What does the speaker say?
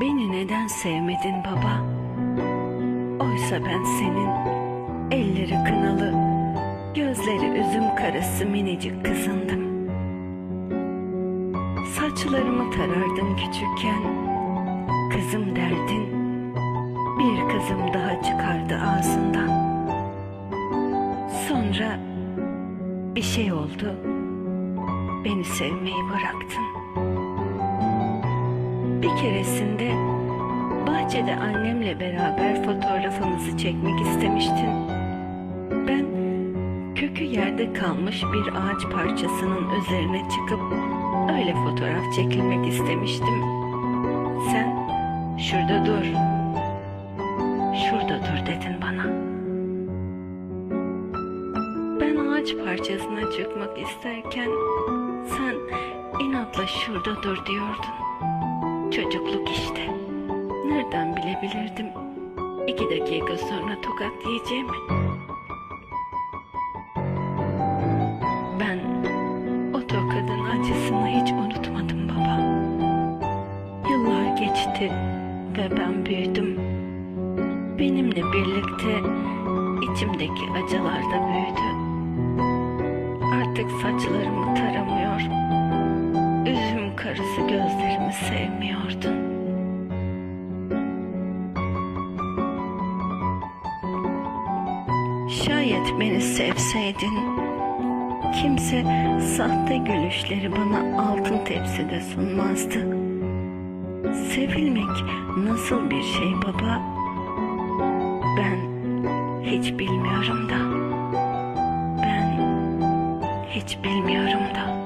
Beni neden sevmedin baba? Oysa ben senin elleri kınalı, gözleri üzüm karası minicik kızındım. Saçlarımı tarardın küçükken, kızım derdin, bir kızım daha çıkardı ağzından. Sonra bir şey oldu, beni sevmeyi bıraktın. Bir keresinde bahçede annemle beraber fotoğrafımızı çekmek istemiştin. Ben kökü yerde kalmış bir ağaç parçasının üzerine çıkıp öyle fotoğraf çekilmek istemiştim. Sen şurada dur. Şurada dur dedin bana. Ben ağaç parçasına çıkmak isterken sen inatla şurada dur diyordun. Çocukluk işte. Nereden bilebilirdim? İki dakika sonra tokat yiyeceğimi. Ben o tokadın acısını hiç unutmadım baba. Yıllar geçti ve ben büyüdüm. Benimle birlikte içimdeki acılar da büyüdü. Artık saçlarımı taramıyor, sevmiyordun. Şayet beni sevseydin, kimse sahte gülüşleri bana altın tepside sunmazdı. Sevilmek nasıl bir şey baba? Ben hiç bilmiyorum da. Ben hiç bilmiyorum da.